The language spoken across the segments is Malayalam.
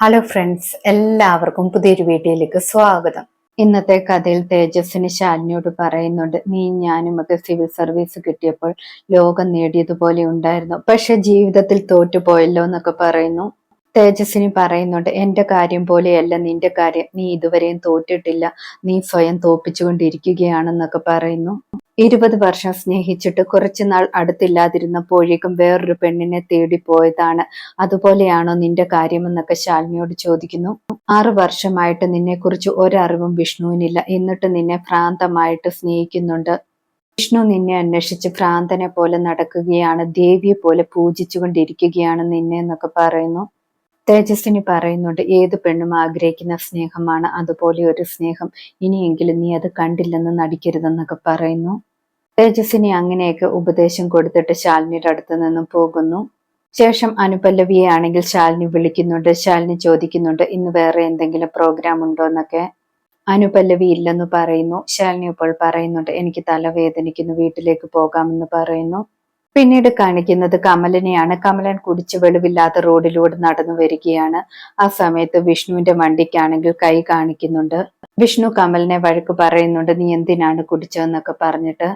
ഹലോ ഫ്രണ്ട്സ് എല്ലാവർക്കും പുതിയൊരു വീഡിയോയിലേക്ക് സ്വാഗതം. ഇന്നത്തെ കഥയിൽ തേജസ്സിന് ശാലിനിയോട് പറയുന്നുണ്ട് നീ ഞാനും ഒക്കെ സിവിൽ സർവീസ് കിട്ടിയപ്പോൾ ലോകം നേടിയതുപോലെ ഉണ്ടായിരുന്നു. പക്ഷെ ജീവിതത്തിൽ തോറ്റുപോയല്ലോ എന്നൊക്കെ പറയുന്നു. തേജസ്സിന് പറയുന്നുണ്ട് എന്റെ കാര്യം പോലെയല്ല നിന്റെ കാര്യം. നീ ഇതുവരെയും തോറ്റിട്ടില്ല. നീ സ്വയം തോപ്പിച്ചുകൊണ്ടിരിക്കുകയാണെന്നൊക്കെ പറയുന്നു. ഇരുപത് വർഷം സ്നേഹിച്ചിട്ട് കുറച്ചുനാൾ അടുത്തില്ലാതിരുന്നപ്പോഴേക്കും വേറൊരു പെണ്ണിനെ തേടിപ്പോയതാണ് അതുപോലെയാണോ നിന്റെ കാര്യമെന്നൊക്കെ ശാലിനിയോട് ചോദിക്കുന്നു. ആറു വർഷമായിട്ട് നിന്നെക്കുറിച്ച് ഒരറിവും വിഷ്ണുവിനില്ല. എന്നിട്ട് നിന്നെ ഭ്രാന്തമായിട്ട് സ്നേഹിക്കുന്നുണ്ട്. വിഷ്ണു നിന്നെ അന്വേഷിച്ച് ഭ്രാന്തനെ പോലെ നടക്കുകയാണ്. ദേവിയെ പോലെ പൂജിച്ചുകൊണ്ടിരിക്കുകയാണ് നിന്നെ എന്നൊക്കെ പറയുന്നു. തേജസ്വിനി പറയുന്നുണ്ട് ഏത് പെണ്ണും ആഗ്രഹിക്കുന്ന സ്നേഹമാണ് അതുപോലെ ഒരു സ്നേഹം. ഇനിയെങ്കിലും നീ അത് കണ്ടില്ലെന്ന് നടിക്കരുതെന്നൊക്കെ പറയുന്നു. തേജസ്വിനി അങ്ങനെയൊക്കെ ഉപദേശം കൊടുത്തിട്ട് ശാലിനിയുടെ അടുത്ത് നിന്നും പോകുന്നു. ശേഷം അനുപല്ലവിയെ ആണെങ്കിൽ ശാലിനി വിളിക്കുന്നുണ്ട് ശാലിനി ചോദിക്കുന്നുണ്ട് ഇന്ന് വേറെ എന്തെങ്കിലും പ്രോഗ്രാം ഉണ്ടോ? എന്നൊക്കെ. അനുപല്ലവി ഇല്ലെന്ന് പറയുന്നു. ശാലിനി ഇപ്പോൾ പറയുന്നുണ്ട് എനിക്ക് തലവേദനിക്കുന്നു വീട്ടിലേക്ക് പോകാമെന്ന് പറയുന്നു. പിന്നീട് കാണിക്കുന്നത് കമലനെയാണ്. കമലൻ കുടിച്ചു വെളിവില്ലാത്ത റോഡിലൂടെ നടന്നു വരികയാണ്. ആ സമയത്ത് വിഷ്ണുവിന്റെ വണ്ടിക്കാണെങ്കിൽ കൈ കാണിക്കുന്നുണ്ട്. വിഷ്ണു കമലിനെ വഴക്ക് പറയുന്നുണ്ട് നീ എന്തിനാണ് കുടിച്ചതെന്നൊക്കെ പറഞ്ഞിട്ട്.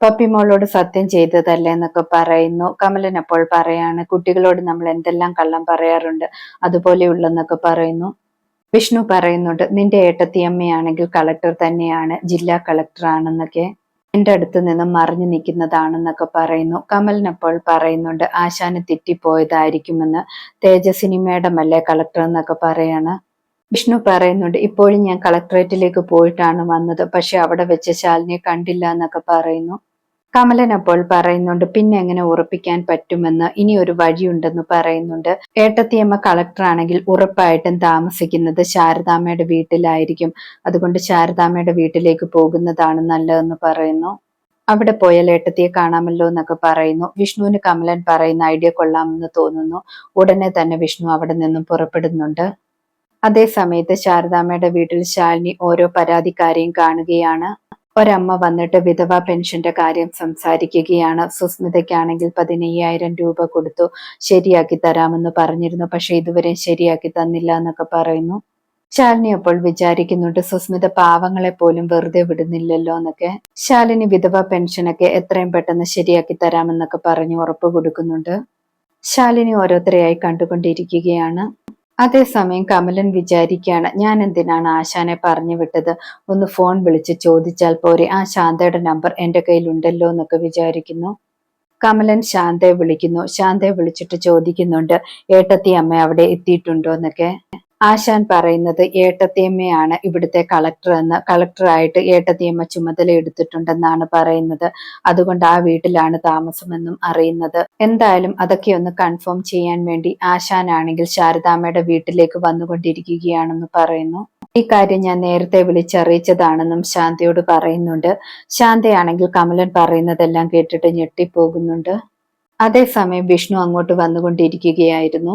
പപ്പിമോളോട് സത്യം ചെയ്തതല്ലേ എന്നൊക്കെ പറയുന്നു. കമലൻ അപ്പോൾ പറയാണ് കുട്ടികളോട് നമ്മൾ എന്തെല്ലാം കള്ളം പറയാറുണ്ട് അതുപോലെയുള്ളെന്നൊക്കെ പറയുന്നു. വിഷ്ണു പറയുന്നുണ്ട് നിന്റെ ഏട്ടത്തിയമ്മയാണെങ്കിൽ കളക്ടർ തന്നെയാണ് ജില്ലാ കളക്ടർ ആണെന്നൊക്കെ. എന്റെ അടുത്ത് നിന്നും മറിഞ്ഞു നിൽക്കുന്നതാണെന്നൊക്കെ പറയുന്നു. കമലിനപ്പോൾ പറയുന്നുണ്ട് ആശാന് തെറ്റിപ്പോയതായിരിക്കുമെന്ന്. തേജസ്വിനി അല്ലേ കളക്ടർ എന്നൊക്കെ പറയാണ്. വിഷ്ണു പറയുന്നുണ്ട് ഇപ്പോഴും ഞാൻ കളക്ടറേറ്റിലേക്ക് പോയിട്ടാണ് വന്നത്. പക്ഷെ അവിടെ വെച്ച് ശാലിനിയെ കണ്ടില്ല എന്നൊക്കെ പറയുന്നു. കമലൻ അപ്പോൾ പറയുന്നുണ്ട് പിന്നെ എങ്ങനെ ഉറപ്പിക്കാൻ പറ്റുമെന്ന് ഇനി ഒരു വഴിയുണ്ടെന്ന് പറയുന്നുണ്ട്. ഏട്ടത്തിയമ്മ കളക്ടറാണെങ്കിൽ ഉറപ്പായിട്ടും താമസിക്കുന്നത് ശാരദാമ്മയുടെ വീട്ടിലായിരിക്കും. അതുകൊണ്ട് ശാരദാമ്മയുടെ വീട്ടിലേക്ക് പോകുന്നതാണ് നല്ലതെന്ന് പറയുന്നു. അവിടെ പോയാൽ ഏട്ടത്തിയെ കാണാമല്ലോ എന്നൊക്കെ പറയുന്നു. വിഷ്ണുവിന് കമലൻ പറയുന്ന ഐഡിയ കൊള്ളാമെന്ന് തോന്നുന്നു. ഉടനെ തന്നെ വിഷ്ണു അവിടെ നിന്നും പുറപ്പെടുന്നുണ്ട്. അതേ സമയത്ത് ശാരദാമ്മയുടെ വീട്ടിൽ ശാലിനി ഓരോ പരാതിക്കാരെയും കാണുകയാണ്. ഒരമ്മ വന്നിട്ട് വിധവ പെൻഷന്റെ കാര്യം സംസാരിക്കുകയാണ്. സുസ്മിതയ്ക്കാണെങ്കിൽ പതിനയ്യായിരം രൂപ കൊടുത്തു ശരിയാക്കി തരാമെന്ന് പറഞ്ഞിരുന്നു. പക്ഷെ ഇതുവരെ ശരിയാക്കി തന്നില്ല എന്നൊക്കെ പറയുന്നു. ശാലിനി അപ്പോൾ വിചാരിക്കുന്നുണ്ട് സുസ്മിത പാവങ്ങളെ പോലും വെറുതെ വിടുന്നില്ലല്ലോ എന്നൊക്കെ. ശാലിനി വിധവ പെൻഷനൊക്കെ എത്രയും പെട്ടെന്ന് ശരിയാക്കി തരാമെന്നൊക്കെ പറഞ്ഞു ഉറപ്പ് കൊടുക്കുന്നുണ്ട്. ശാലിനി ഓരോരുത്തരെയായി കണ്ടുകൊണ്ടിരിക്കുകയാണ്. അതേസമയം കമലൻ വിചാരിക്കുകയാണ് ഞാൻ എന്തിനാണ് ആശാനെ പറഞ്ഞു വിട്ടത്? ഒന്ന് ഫോൺ വിളിച്ച് ചോദിച്ചാൽ പോരെ? ആ ശാന്തയുടെ നമ്പർ എന്റെ കയ്യിലുണ്ടല്ലോ എന്നൊക്കെ വിചാരിക്കുന്നു. കമലൻ ശാന്തയെ വിളിക്കുന്നു. ശാന്തയെ വിളിച്ചിട്ട് ചോദിക്കുന്നുണ്ട് ഏട്ടത്തി അമ്മ അവിടെ എത്തിയിട്ടുണ്ടോ? എന്നൊക്കെ. ആശാൻ പറയുന്നത് ഏട്ടത്തിയമ്മയാണ് ഇവിടുത്തെ കളക്ടർ എന്ന്. കളക്ടറായിട്ട് ഏട്ടത്തിയമ്മ ചുമതല എടുത്തിട്ടുണ്ടെന്നാണ് പറയുന്നത്. അതുകൊണ്ട് ആ വീട്ടിലാണ് താമസമെന്നും അറിയുന്നത്. എന്തായാലും അതൊക്കെ ഒന്ന് കൺഫേം ചെയ്യാൻ വേണ്ടി ആശാനാണെങ്കിൽ ശാരദാമ്മയുടെ വീട്ടിലേക്ക് വന്നുകൊണ്ടിരിക്കുകയാണെന്ന് പറയുന്നു. ഈ കാര്യം ഞാൻ നേരത്തെ വിളിച്ചറിയിച്ചതാണെന്നും ശാന്തിയോട് പറയുന്നുണ്ട്. ശാന്തയാണെങ്കിൽ കമലൻ പറയുന്നതെല്ലാം കേട്ടിട്ട് ഞെട്ടിപ്പോകുന്നുണ്ട്. അതേസമയം വിഷ്ണു അങ്ങോട്ട് വന്നുകൊണ്ടിരിക്കുകയായിരുന്നു.